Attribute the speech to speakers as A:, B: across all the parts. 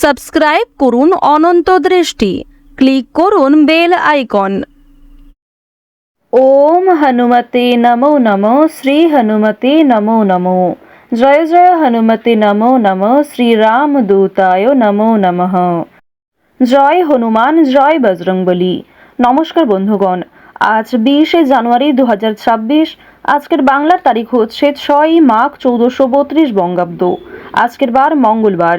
A: Subscribe করুন অনন্ত দৃষ্টি। Click করুন বেল আইকন।
B: ওম হনুমতে নমো নমো, শ্রী হনুমতে নমো নমো। জয় জয় হনুমতে নমো নমো শ্রীরাম দূতায় নমো নমঃ। জয় হনুমান, জয় বজরংবলী। নমস্কার বন্ধুগণ, আজ বিশে জানুয়ারি দু হাজার ছাব্বিশ। আজকের বাংলার তারিখ হচ্ছে ছয়ই মাঘ চৌদ্দশো বত্রিশ বঙ্গাব্দ। আজকের বার মঙ্গলবার।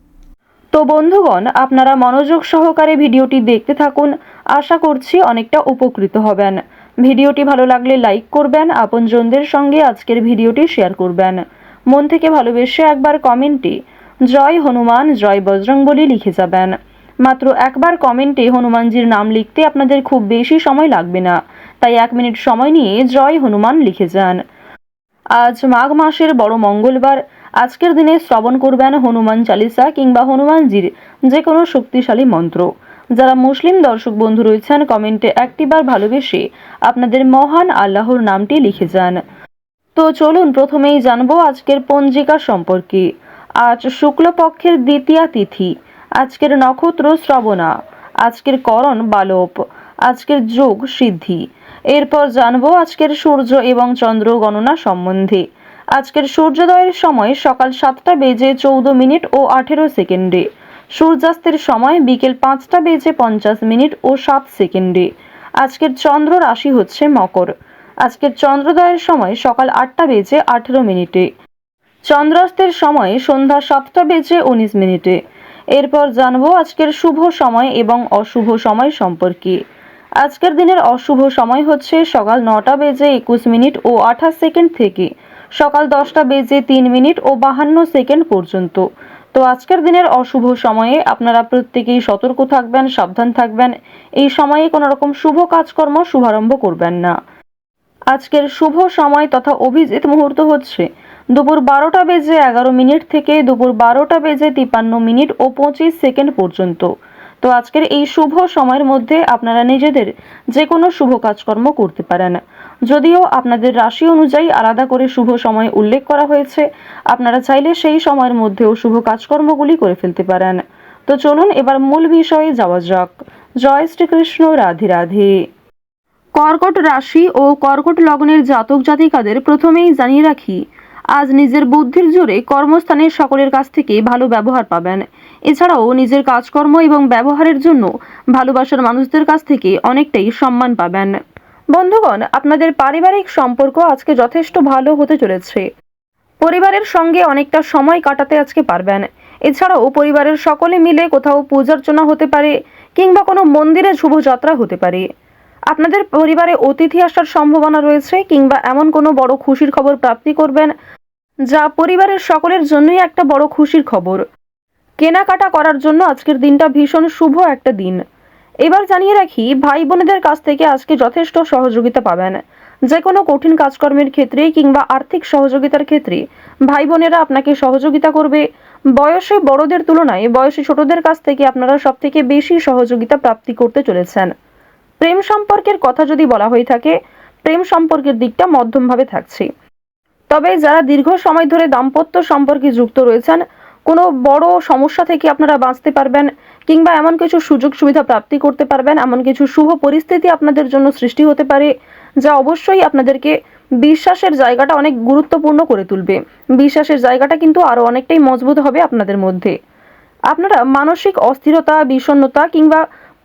B: তো বন্ধুগণ, আপনারা মনোযোগ সহকারে ভিডিওটি দেখতে থাকুন। আশা করছি অনেকটা উপকৃত হবেন। ভিডিওটি ভালো লাগলে লাইক করবেন, আপনজনদের সঙ্গে আজকের ভিডিওটি শেয়ার করবেন। মন থেকে ভালোবেসে একবার কমেন্টে জয় হনুমান, জয় বজরংবলী লিখে যাবেন। মাত্র একবার কমেন্টে হনুমানজির নাম লিখতে আপনাদের খুব বেশি সময় লাগবে না। তাই এক মিনিট সময় নিয়ে জয় হনুমান লিখে যান। আজ মাঘ মাসের বড় মঙ্গলবার। আজকের দিনে শ্রবণ করবেন হনুমান চালিসা কিংবা হনুমানজির যে কোনো শক্তিশালী মন্ত্র। যারা মুসলিম দর্শক বন্ধু রয়েছেন, কমেন্টে একটিবার ভালোবেসে আপনাদের মহান আল্লাহর নামটি লিখে যান। তো চলুন, প্রথমেই জানব আজকের পঞ্জিকা সম্পর্কে। আজ শুক্লপক্ষের দ্বিতীয়া তিথি। আজকের নক্ষত্র শ্রবণা। আজকের করণ বালপ আজকের যোগ সিদ্ধি। এরপর জানব আজকের সূর্য এবং চন্দ্র গণনা সম্বন্ধে। আজকের সূর্যোদয়ের সময় সকাল সাতটা বেজে চৌদ্দ মিনিট ও আঠেরো সেকেন্ডে। সূর্যাস্তের সময় বিকেল পাঁচটা বেজে পঞ্চাশ মিনিট ও সাত সেকেন্ডে। আজকের চন্দ্র রাশি হচ্ছে মকর। আজকের চন্দ্রোদয়ের সময় সকাল আটটা বেজে আঠেরো মিনিটে। চন্দ্রাস্তের সময় সন্ধ্যা সাতটা বেজে উনিশ মিনিটে। এরপর জানব আজকের শুভ সময় এবং অশুভ সময় সম্পর্কে। আজকের দিনের অশুভ সময় হচ্ছে সকাল নটা বেজে একুশ মিনিট ও আঠাশ সেকেন্ড থেকে। সকাল দশটা বেজে তিন মিনিট ও বাহান্ন সেকেন্ড পর্যন্ত। তো আজকের দিনের অশুভ সময়ে আপনারা প্রত্যেকেই সতর্ক থাকবেন, সাবধান থাকবেন। এই সময়ে কোনো রকম শুভ কাজকর্ম শুভারম্ভ করবেন না। আজকের শুভ সময় তথা অভিজিৎ মুহূর্ত হচ্ছে দুপুর বারোটা বেজে এগারো মিনিট থেকে দুপুর বারোটা বেজে তিপান্ন মিনিট ও পঁচিশ সেকেন্ড পর্যন্ত। তো আজকের এই শুভ সময়ের মধ্যে আপনারা নিজেদের যে কোনো শুভ কাজকর্ম করতে পারেন। যদিও আপনাদের রাশি অনুযায়ী আলাদা করে শুভ সময় উল্লেখ করা হয়েছে, আপনারা চাইলে সেই সময়ের মধ্যেও শুভ কাজকর্মগুলি করে ফেলতে পারেন। তো চলুন এবার মূল বিষয়ে যাওয়া যাক। জয় শ্রীকৃষ্ণ, রাধে রাধে। কর্কট রাশি ও কর্কট লগ্নের জাতক জাতিকাদের প্রথমেই জানিয়ে রাখি আজ নিজের বুদ্ধির জোরে কর্মস্থানের সকলের কাছ থেকে ভালো ব্যবহার পাবেন। এছাড়াও নিজের কাজকর্ম এবং ব্যবহারের জন্য ভালোবাসার মানুষদের কাছ থেকে অনেকটাই সম্মান পাবেন। বন্ধুগণ, আপনাদের পারিবারিক সম্পর্ক আজকে যথেষ্ট ভালো হতে চলেছে। পরিবারের সঙ্গে অনেকটা সময় কাটাতে আজকে পারবেন। এছাড়াও পরিবারের সকলে মিলে কোথাও পূজার্চনা হতে পারে কিংবা কোনো মন্দিরে শুভযাত্রা হতে পারে। আপনাদের পরিবারে অতিথি আসার সম্ভাবনা রয়েছে কিংবা এমন কোনো বড় খুশির খবর প্রাপ্তি করবেন যা পরিবারের সকলের জন্যই একটা বড় খুশির খবর। কেনাকাটা করার জন্য আজকের দিনটা ভীষণ শুভ একটা দিন। এবার জানিয়ে রাখি ভাই বোনেদের কাছ থেকে আজকে যথেষ্ট সহযোগিতা পাবেন। যে কোনো কঠিন কাজকর্মের ক্ষেত্রে কিংবা আর্থিক সহযোগিতার ক্ষেত্রে ভাই বোনেরা আপনাকে সহযোগিতা করবে। বয়সে বড়দের তুলনায় বয়সে ছোটদের কাছ থেকে আপনারা সব থেকে বেশি সহযোগিতা প্রাপ্তি করতে চলেছেন। প্রেম সম্পর্কের কথা যদি বলা হয়ে থাকে, প্রেম সম্পর্কের দিকটা মধ্যমভাবে থাকছে। তবে যারা দীর্ঘ সময় ধরে দাম্পত্য সম্পর্কে যুক্ত রয়েছেন, কোনো বড় সমস্যা থেকে আপনারা বাঁচতে পারবেন কিংবা এমন কিছু সুযোগ সুবিধা প্রাপ্তি করতে পারবেন, এমন কিছু শুভ পরিস্থিতি আপনাদের জন্য সৃষ্টি হতে পারে, যা অবশ্যই আপনাদেরকে বিশ্বাসের জায়গাটা অনেক গুরুত্বপূর্ণ করে তুলবে। বিশ্বাসের জায়গাটা কিন্তু আরও অনেকটাই মজবুত হবে আপনাদের মধ্যে। আপনারা মানসিক অস্থিরতা, বিষণ্ণতা কিংবা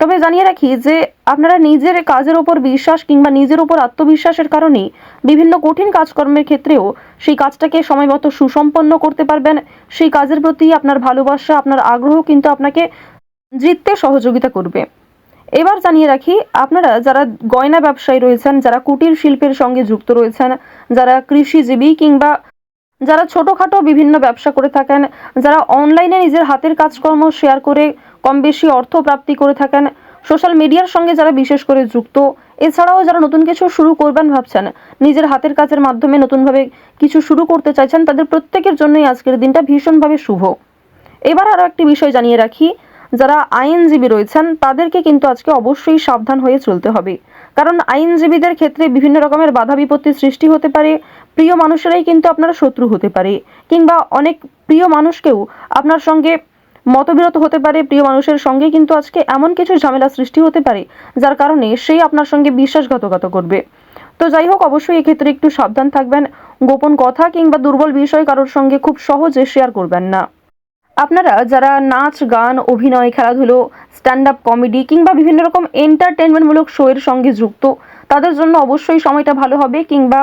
B: তবে জানিয়ে রাখি যে আপনারা নিজের কাজের ওপর বিশ্বাস কিংবা নিজের ওপর আত্মবিশ্বাসের কারণে বিভিন্ন কঠিন কাজকর্মের ক্ষেত্রেও সেই কাজটাকে সময়মতো সুসম্পন্ন করতে পারবেন। সেই কাজের প্রতি আপনার ভালোবাসা, আপনার আগ্রহ কিন্তু আপনাকে জিততে সহযোগিতা করবে। এবার জানিয়ে রাখি, আপনারা যারা গয়না ব্যবসায়ী রয়েছেন, যারা কুটির শিল্পের সঙ্গে যুক্ত রয়েছেন, যারা কৃষিজীবী কিংবা যারা ছোটোখাটো বিভিন্ন ব্যবসা করে থাকেন, যারা অনলাইনে নিজের হাতের কাজকর্ম শেয়ার করে কম বেশি অর্থ প্রাপ্তি করে থাকেন। সোশ্যাল মিডিয়ার সঙ্গে যারা বিশেষ করে যুক্ত, এছাড়াও যারা নতুন কিছু শুরু করবেন ভাবছেন, নিজের হাতের কাজের মাধ্যমে নতুনভাবে কিছু শুরু করতে চাইছেন, তাদের প্রত্যেকের জন্যই আজকের দিনটা ভীষণভাবে শুভ। এবার আরও একটি বিষয় জানিয়ে রাখি, যারা আইনজীবী রয়েছেন, তাদেরকে কিন্তু আজকে অবশ্যই সাবধান হয়ে চলতে হবে। কারণ আইনজীবীদের ক্ষেত্রে বিভিন্ন রকমের বাধা বিপত্তির সৃষ্টি হতে পারে, প্রিয় মানুষেরাই কিন্তু আপনার শত্রু হতে পারে, কিংবা অনেক প্রিয় মানুষকেও আপনার সঙ্গে মতবিরত হতে পারে প্রিয় মানুষের সঙ্গে, কিন্তু আজকে এমন কিছু ঝামেলা সৃষ্টি হতে পারে যার কারণে সেই আপনার সঙ্গে বিশ্বাসঘাতকতা করবে তো যাই হোক, অবশ্যই এক্ষেত্রে একটু সাবধান থাকবেন। গোপন কথা কিংবা দুর্বল বিষয় কারোর সঙ্গে খুব সহজে শেয়ার করবেন না। আপনারা যারা নাচ, গান, অভিনয়, খেলাধুলো স্ট্যান্ড আপ কমেডি কিংবা বিভিন্ন রকম এন্টারটেনমেন্টমূলক শো এর সঙ্গে যুক্ত, তাদের জন্য অবশ্যই সময়টা ভালো হবে কিংবা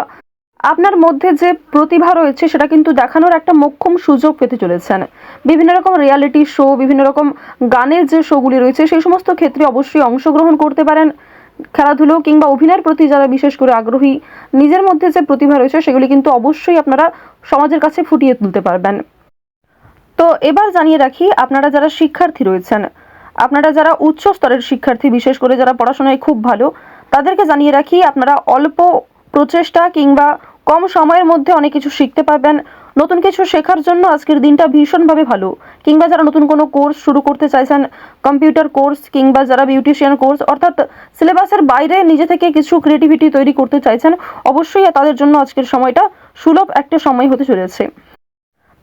B: আপনার মধ্যে যে প্রতিভা রয়েছে, সেটা কিন্তু দেখানোর একটা মোক্ষম সুযোগ পেতে চলেছেন। বিভিন্ন রকম রিয়ালিটি শো বিভিন্ন রকম গানের যে শোগুলি রয়েছে, সেই সমস্ত ক্ষেত্রে অবশ্যই অংশগ্রহণ করতে পারেন। খেলাধুলো কিংবা অভিনয়ের প্রতি যারা বিশেষ করে আগ্রহী, নিজের মধ্যে যে প্রতিভা রয়েছে, সেগুলি কিন্তু অবশ্যই আপনারা সমাজের কাছে ফুটিয়ে তুলতে পারবেন। তো এবার জানিয়ে রাখি, আপনারা যারা শিক্ষার্থী রয়েছেন, আপনারা যারা উচ্চ স্তরের শিক্ষার্থী, বিশেষ করে যারা পড়াশোনায় খুব ভালো, তাদেরকে জানিয়ে রাখি, আপনারা অল্প প্রচেষ্টা কিংবা কম সময়ের মধ্যে অনেক কিছু শিখতে পারবেন। নতুন কিছু শেখার জন্য আজকের দিনটা ভীষণভাবে ভালো। কিংবা যারা নতুন কোনো কোর্স শুরু করতে চাইছেন, কম্পিউটার কোর্স কিংবা যারা বিউটিশিয়ান কোর্স, অর্থাৎ সিলেবাসের বাইরে নিজে থেকে কিছু ক্রিয়েটিভিটি তৈরি করতে চাইছেন, অবশ্যই তাদের জন্য আজকের সময়টা সুলভ একটা সময় হতে চলেছে।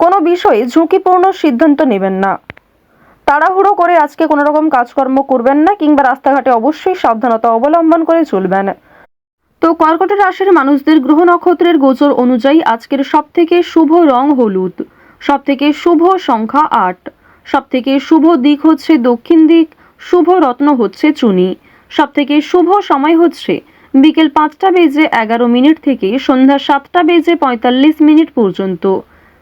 B: কোনো বিষয়ে ঝুঁকিপূর্ণ সিদ্ধান্ত নেবেন না। তাড়াহুড়ো করে আজকে কোনো রকম কাজকর্ম করবেন না কিংবা রাস্তাঘাটে অবশ্যই সাবধানতা অবলম্বন করে চলবেন। তো কর্কট রাশির মানুষদের গ্রহ নক্ষত্রের গোচর অনুযায়ী আজকের সব থেকে শুভ রং হলুদ। সব থেকে শুভ সংখ্যা আট। সব থেকে শুভ দিক হচ্ছে দক্ষিণ দিক, শুভ রত্ন হচ্ছে চুনি। সব থেকে শুভ সময় হচ্ছে বিকেল পাঁচটা বেজে এগারো মিনিট থেকে সন্ধ্যা সাতটা বেজে পঁয়তাল্লিশ মিনিট পর্যন্ত।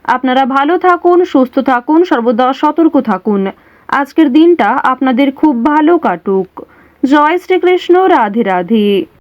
B: আপনারা ভালো থাকুন, সুস্থ থাকুন, সর্বদা সতর্ক থাকুন। আজকের দিনটা আপনাদের খুব ভালো কাটুক। জয় শ্রীকৃষ্ণ, রাধে রাধে।